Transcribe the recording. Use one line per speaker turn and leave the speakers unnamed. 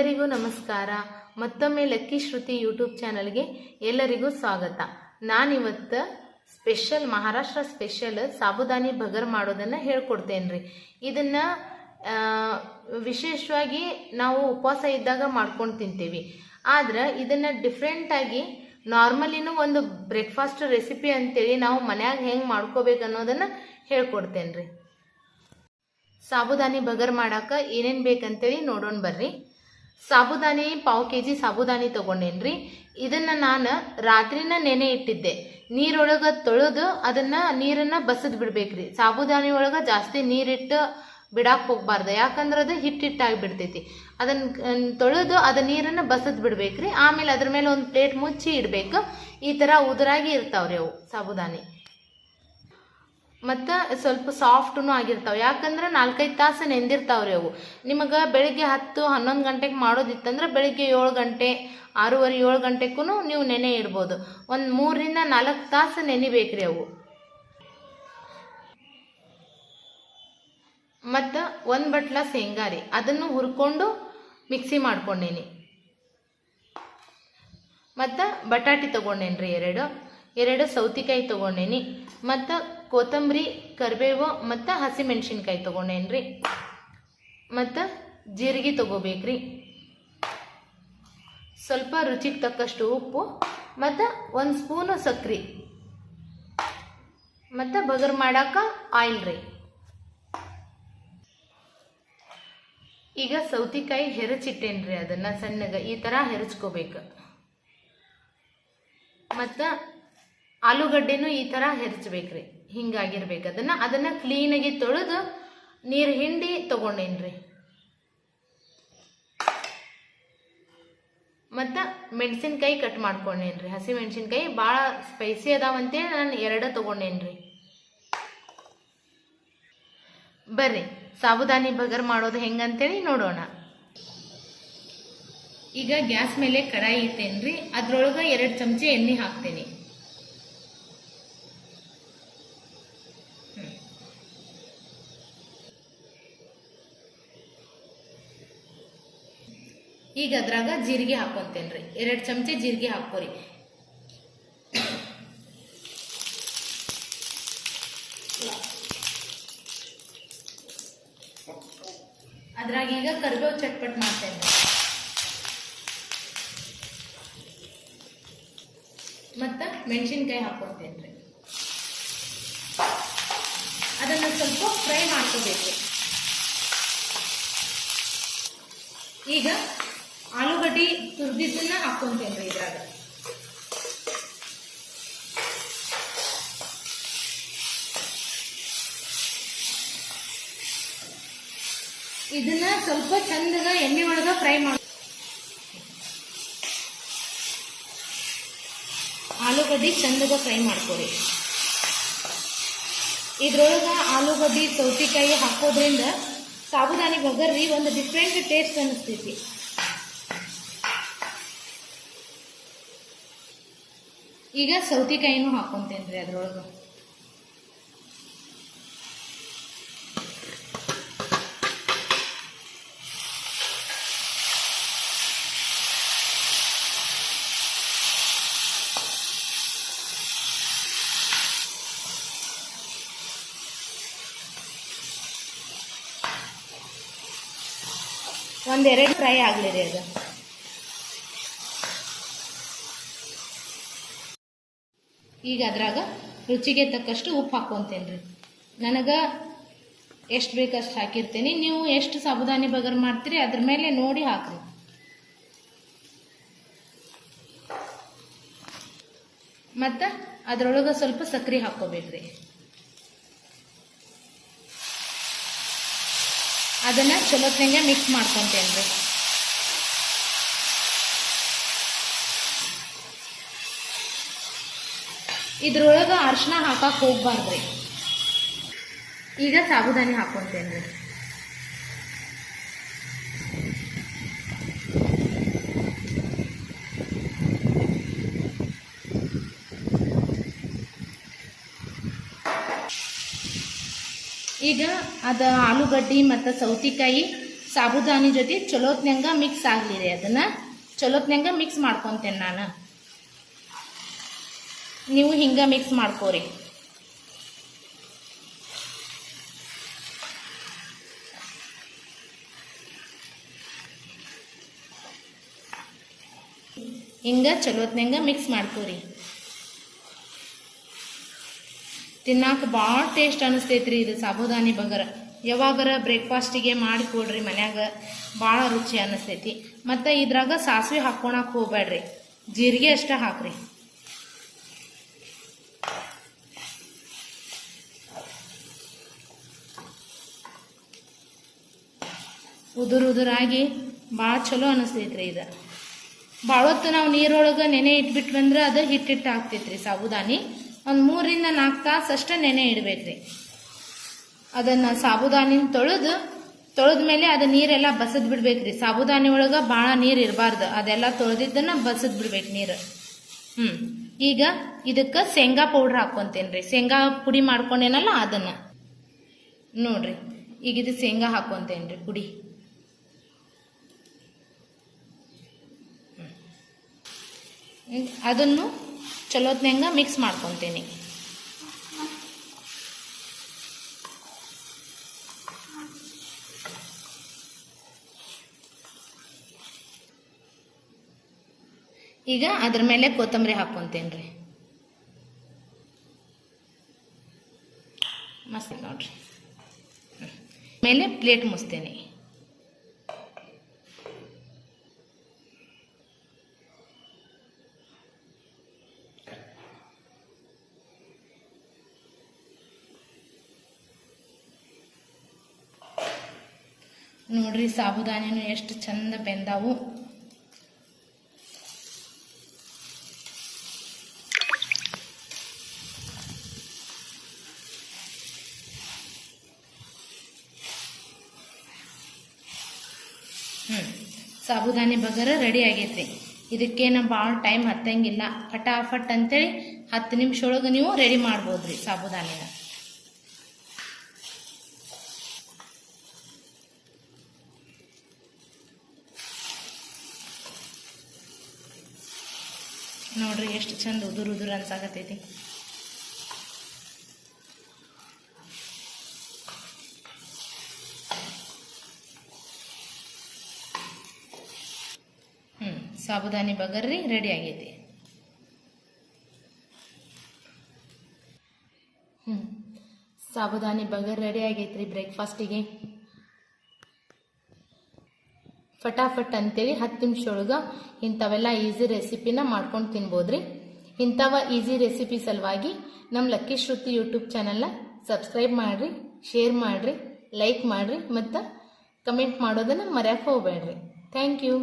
ಎಲ್ಲರಿಗೂ ನಮಸ್ಕಾರ. ಮತ್ತೊಮ್ಮೆ ಲಕ್ಕಿ ಶ್ರುತಿ ಯೂಟ್ಯೂಬ್ ಚಾನಲ್ಗೆ ಎಲ್ಲರಿಗೂ ಸ್ವಾಗತ. ನಾನಿವತ್ತು ಸ್ಪೆಷಲ್, ಮಹಾರಾಷ್ಟ್ರ ಸ್ಪೆಷಲ್ ಸಾಬುದಾನಿ ಬಗರ್ ಮಾಡೋದನ್ನು ಹೇಳ್ಕೊಡ್ತೇನೆ ರೀ ಇದನ್ನು ವಿಶೇಷವಾಗಿ ನಾವು ಉಪವಾಸ ಇದ್ದಾಗ ಮಾಡ್ಕೊಂಡು ತಿಂತೀವಿ. ಆದ್ರೆ ಇದನ್ನು ಡಿಫ್ರೆಂಟಾಗಿ ನಾರ್ಮಲಿನೂ ಒಂದು ಬ್ರೇಕ್ಫಾಸ್ಟ್ ರೆಸಿಪಿ ಅಂತೇಳಿ ನಾವು ಮನ್ಯಾಗ ಹೆಂಗೆ ಮಾಡ್ಕೋಬೇಕು ಅನ್ನೋದನ್ನು ಹೇಳ್ಕೊಡ್ತೇನೆ ರೀ ಸಾಬುದಾನಿ ಬಗರ್ ಮಾಡಾಕ ಏನೇನು ಬೇಕಂತೇಳಿ ನೋಡೋಣ ಬರ್ರಿ. ಸಾಬುದಾನಿ, ಪಾವು ಕೆ ಜಿ ಸಾಬುದಾನಿ ತಗೊಂಡೇನ್ರಿ? ಇದನ್ನು ನಾನು ರಾತ್ರಿನ ನೆನೆ ಇಟ್ಟಿದ್ದೆ. ನೀರೊಳಗೆ ತೊಳೆದು ಅದನ್ನು ನೀರನ್ನು ಬಸದ್ ಬಿಡ್ಬೇಕ್ರಿ. ಸಾಬುದಾನಿ ಒಳಗೆ ಜಾಸ್ತಿ ನೀರಿಟ್ಟು ಬಿಡಾಕ್ ಹೋಗ್ಬಾರ್ದು. ಯಾಕಂದ್ರೆ ಅದು ಹಿಟ್ಟಿಟ್ಟಾಗಿ ಬಿಡ್ತೈತಿ ಅದನ್ನ ತೊಳೆದು ಅದ ನೀರನ್ನು ಬಸದ್ ಬಿಡ್ಬೇಕ್ರಿ. ಆಮೇಲೆ ಅದ್ರ ಮೇಲೆ ಒಂದು ಪ್ಲೇಟ್ ಮುಚ್ಚಿ ಇಡಬೇಕು. ಈ ಥರ ಉದುರಾಗಿ ಇರ್ತಾವ್ರಿ ಅವು ಸಾಬುದಾನಿ. ಮತ್ತು ಸ್ವಲ್ಪ ಸಾಫ್ಟೂ ಆಗಿರ್ತಾವೆ. ಯಾಕಂದ್ರೆ ನಾಲ್ಕೈದು ತಾಸು ನೆಂದಿರ್ತಾವ್ರಿ ಅವು. ನಿಮಗೆ ಬೆಳಿಗ್ಗೆ ಹತ್ತು, ಹನ್ನೊಂದು ಗಂಟೆಗೆ ಮಾಡೋದಿತ್ತಂದ್ರೆ ಬೆಳಿಗ್ಗೆ ಏಳು ಗಂಟೆ, ಆರೂವರೆ, ಏಳು ಗಂಟೆಗೂ ನೀವು ನೆನೆ ಇಡ್ಬೋದು. ಒಂದು ಮೂರರಿಂದ ನಾಲ್ಕು ತಾಸು ನೆನಿಬೇಕ್ರಿ ಅವು. ಮತ್ತು ಒಂದು ಬಟ್ಲ ಶೇಂಗಾ ರೀ. ಅದನ್ನು ಹುರ್ಕೊಂಡು ಮಿಕ್ಸಿ ಮಾಡ್ಕೊಂಡೇನಿ. ಮತ್ತು ಬಟಾಟಿ ತೊಗೊಂಡೇನಿ ರೀ ಎರಡು. ಎರಡು ಸೌತಿಕಾಯಿ ತೊಗೊಂಡೇನಿ. ಮತ್ತು ಕೊತ್ತಂಬರಿ, ಕರಿಬೇವು ಮತ್ತು ಹಸಿಮೆಣ್ಸಿನ್ಕಾಯಿ ತೊಗೊಂಡೇನು ರೀ ಮತ್ತು ಜೀರಿಗೆ ತೊಗೋಬೇಕ್ರಿ. ಸ್ವಲ್ಪ ರುಚಿಗೆ ತಕ್ಕಷ್ಟು ಉಪ್ಪು ಮತ್ತು ಒಂದು ಸ್ಪೂನು ಸಕ್ರೆ. ಮತ್ತು ಬಗರ್ ಮಾಡಾಕ ಆಯಿಲ್ ರೀ. ಈಗ ಸೌತಿಕಾಯಿ ಹೆರಚಿಟ್ಟೇನ್ರಿ ಅದನ್ನು ಸಣ್ಣಗೆ, ಈ ಥರ ಹೆರಚ್ಕೋಬೇಕು. ಮತ್ತು ಆಲೂಗಡ್ಡೆನೂ ಈ ಥರ ಹೆರ್ಚ್ಬೇಕ್ರಿ. ಹಿಂಗಾಗಿರ್ಬೇಕು. ಅದನ್ನು ಅದನ್ನು ಕ್ಲೀನಾಗಿ ತೊಳೆದು ನೀರು ಹಿಂಡಿ ತೊಗೊಂಡೇನ್ರಿ? ಮತ್ತು ಮೆಣಸಿನ್ಕಾಯಿ ಕಟ್ ಮಾಡ್ಕೊಂಡೇನ್ರಿ. ಹಸಿ ಮೆಣಸಿನ್ಕಾಯಿ ಭಾಳ ಸ್ಪೈಸಿ ಅದಾವಂತೇಳಿ ನಾನು ಎರಡು ತೊಗೊಂಡೇನ್ರಿ. ಬರ್ರಿ, ಸಾಬುದಾನಿ ಬಗರ್ ಮಾಡೋದು ಹೆಂಗಂತೇಳಿ ನೋಡೋಣ. ಈಗ ಗ್ಯಾಸ್ ಮೇಲೆ ಕಡಾಯಿ ಇಟ್ಟೇನ್ರಿ. ಅದ್ರೊಳಗೆ ಎರಡು ಚಮಚ ಎಣ್ಣೆ ಹಾಕ್ತೇನೆ. ಈಗ ಅದ್ರಾಗ ಜೀರಿಗೆ ಹಾಕೊಂತೇನ್ರಿ. ಎರಡು ಚಮಚ ಜೀರಿಗೆ ಹಾಕೋರಿ ಅದ್ರಾಗ ಈಗ ಕರಿಬೇವು ಚಟ್ಪಟ್ ಮಾಡ್ತೇನೆ ಮತ್ತು ಮೆಣಸಿನ್ಕಾಯಿ ಹಾಕೊತೇನೆ ರೀ ಅದನ್ನು ಸ್ವಲ್ಪ ಫ್ರೈ ಮಾಡ್ಕೋಬೇಕು. ಈಗ ಆಲೂಗಡ್ಡಿ ತುರ್ದಿದ್ದನ್ನ ಹಾಕ್ಕೊಂತೇನೆ ಇದ್ರಾಗ. ಇದನ್ನ ಸ್ವಲ್ಪ ಚಂದಗ ಎಣ್ಣೆ ಒಳಗ ಫ್ರೈ ಮಾಡಿ. ಆಲೂಗಡ್ಡಿ ಚಂದಗ ಫ್ರೈ ಮಾಡ್ಕೊಡಿ. ಇದ್ರೊಳಗೆ ಆಲೂಗಡ್ಡಿ ಸೌತಿಕಾಯಿ ಹಾಕೋದ್ರಿಂದ ಸಾಬುದಾನಿ ಬಗರ್ರಿ ಒಂದು ಡಿಫ್ರೆಂಟ್ ಟೇಸ್ಟ್ ಅನಿಸ್ತೈತಿ ಈಗ ಸೌತಿಕಾಯಿನೂ ಹಾಕೊಂತೇನ್ರಿ ಅದ್ರೊಳಗ. ಒಂದೆರಡು ಫ್ರೈ ಆಗಲಿ ರೀ ಅದು. ಈಗ ಅದ್ರಾಗ ರುಚಿಗೆ ತಕ್ಕಷ್ಟು ಉಪ್ಪು ಹಾಕ್ಕೊಂತೇನೆ ರೀ ನನಗೆ ಎಷ್ಟು ಬೇಕಷ್ಟು ಹಾಕಿರ್ತೀನಿ, ನೀವು ಎಷ್ಟು ಸಾಬುದಾನಿ ಬಗರ್ ಮಾಡ್ತೀರಿ, ಅದ್ರ ಮೇಲೆ ನೋಡಿ ಹಾಕ್ರಿ. ಮತ್ತು ಅದರೊಳಗೆ ಸ್ವಲ್ಪ ಸಕ್ರೆ ಹಾಕ್ಕೋಬೇಕ್ರಿ. ಅದನ್ನು ಚಲೋತ್ನಂಗೆ ಮಿಕ್ಸ್ ಮಾಡ್ಕೊತೇನೆ ರೀ ಇದ್ರೊಳಗೆ ಅರ್ಶಿನ ಹಾಕಕ್ಕೆ ಹೋಗ್ಬಾರ್ದ್ರಿ. ಈಗ ಸಾಬುದಾನಿ ಹಾಕ್ಕೊಂತೇನೆ ರೀ ಈಗ ಅದು ಆಲೂಗಡ್ಡಿ ಮತ್ತು ಸೌತಿಕಾಯಿ ಸಾಬುದಾನಿ ಜೊತೆ ಚಲೋತ್ನಂಗೆ ಮಿಕ್ಸ್ ಆಗಲಿ ಅದನ್ನು. ಚಲೋತ್ನಂಗ ಮಿಕ್ಸ್ ಮಾಡ್ಕೊತೇನೆ ನಾನು. ನೀವು ಹಿಂಗೆ ಮಿಕ್ಸ್ ಮಾಡ್ಕೋರಿ. ಹಿಂಗೆ ಚಲೋತ್ನಂಗ ಮಿಕ್ಸ್ ಮಾಡ್ಕೋರಿ. ತಿನ್ನಾಕ ಭಾಳ ಟೇಸ್ಟ್ ಅನಿಸ್ತೈತ್ರಿ ಇದು ಸಾಬುದಾನಿ ಬಗರ. ಯಾವಾಗರ ಬ್ರೇಕ್ಫಾಸ್ಟಿಗೆ ಮಾಡಿ ಕೊಡ್ರಿ ಮನ್ಯಾಗ, ಭಾಳ ರುಚಿ ಅನಿಸ್ತೈತಿ. ಮತ್ತು ಇದ್ರಾಗ ಸಾಸಿವೆ ಹಾಕ್ಕೊಳಕ್ಕೆ ಹೋಗ್ಬೇಡ್ರಿ ಜೀರಿಗೆ ಅಷ್ಟೇ ಹಾಕ್ರಿ. ಉದುರು ಉದುರಾಗಿ ಭಾಳ ಚಲೋ ಅನಿಸ್ತೈತ್ರಿ ಇದು. ಭಾಳ ಹೊತ್ತು ನಾವು ನೀರೊಳಗೆ ನೆನೆ ಇಟ್ಬಿಟ್ವಂದ್ರೆ ಅದು ಹಿಟ್ಟಿಟ್ಟು ಆಗ್ತೈತ್ರಿ ಸಾಬುದಾನಿ. ಒಂದು ಮೂರಿಂದ ನಾಲ್ಕು ತಾಸು ಅಷ್ಟು ನೆನೆ ಇಡಬೇಕ್ರಿ. ಅದನ್ನು ಸಾಬುದಾನಿನ ತೊಳೆದು, ತೊಳೆದ ಮೇಲೆ ಅದು ನೀರೆಲ್ಲ ಬಸದ್ ಬಿಡ್ಬೇಕ್ರಿ. ಸಾಬುದಾನಿ ಒಳಗೆ ಭಾಳ ನೀರು ಇರಬಾರ್ದು. ಅದೆಲ್ಲ ತೊಳೆದಿದ್ದನ್ನು ಬಸದ್ ಬಿಡ್ಬೇಕು ನೀರು. ಹ್ಞೂ ಈಗ ಇದಕ್ಕೆ ಶೇಂಗಾ ಪೌಡ್ರ್ ಹಾಕ್ಕೊತೇನ್ರಿ ರೀ ಶೇಂಗಾ ಪುಡಿ ಮಾಡ್ಕೊಂಡೇನಲ್ಲ ಅದನ್ನು. ನೋಡ್ರಿ. ಈಗ ಇದು ಶೇಂಗಾ ಹಾಕ್ಕೊತೇನೆ ಪುಡಿ. ಅದನ್ನು ಚಲೋತ್ನಂಗೆ ಮಿಕ್ಸ್ ಮಾಡ್ಕೊತೀನಿ. ಈಗ ಅದ್ರ ಮೇಲೆ ಕೊತ್ತಂಬರಿ ಹಾಕೊತೇನೆ ರೀ ಮಸ್ತ್ ನೋಡ್ರಿ. ಮೇಲೆ ಪ್ಲೇಟ್ ಮುಚ್ತೇನೆ. ನೋಡ್ರಿ ಸಾಬುದಾನಿನೂ ಎಷ್ಟು ಚಂದ ಬೆಂದಾವು. ಹ್ಞೂ ಸಾಬುದಾನಿ ಬಗರ ರೆಡಿ ಆಗೈತ್ರಿ ಇದಕ್ಕೇನು ಭಾಳ ಟೈಮ್ ಹತ್ತಂಗಿಲ್ಲ. ಫಟಾಫಟ್ ಅಂತೇಳಿ ಹತ್ತು ನಿಮಿಷ ಒಳಗೆ ನೀವು ರೆಡಿ ಮಾಡ್ಬೋದ್ರಿ ಸಾಬುದಾನಿನ ನೋಡ್ರಿ ಎಷ್ಟು ಚಂದ ಉದುರು ಉದುರು ಅನ್ಸಾಕತ್ತೈತಿ. ಹ್ಞೂ ಸಾಬುದಾನಿ ಬಗರ್ರಿ ರೆಡಿ ಆಗೈತಿ. ಹ್ಞೂ ಸಾಬುದಾನಿ ಬಗರ್ ರೆಡಿ ಆಗೈತ್ರಿ ಬ್ರೇಕ್ಫಾಸ್ಟಿಗೆ ಫಟಾಫಟ್ ಅಂತೇಳಿ ಹತ್ತು ನಿಮಿಷ ಒಳಗೆ ಇಂಥವೆಲ್ಲ ಈಸಿ ರೆಸಿಪಿನ ಮಾಡ್ಕೊಂಡು ತಿನ್ಬೋದ್ರಿ. ಇಂಥವ ಈಸಿ ರೆಸಿಪಿ ಸಲುವಾಗಿ ನಮ್ಮ ಲಕ್ಕಿ ಶ್ರುತಿ ಯೂಟ್ಯೂಬ್ ಚಾನಲ್ನ ಸಬ್ಸ್ಕ್ರೈಬ್ ಮಾಡಿರಿ ಶೇರ್ ಮಾಡಿರಿ ಲೈಕ್ ಮಾಡಿರಿ ಮತ್ತು ಕಮೆಂಟ್ ಮಾಡೋದನ್ನು ಮರ್ಯಾಕೆ ಹೋಗಬೇಡ್ರಿ. Thank you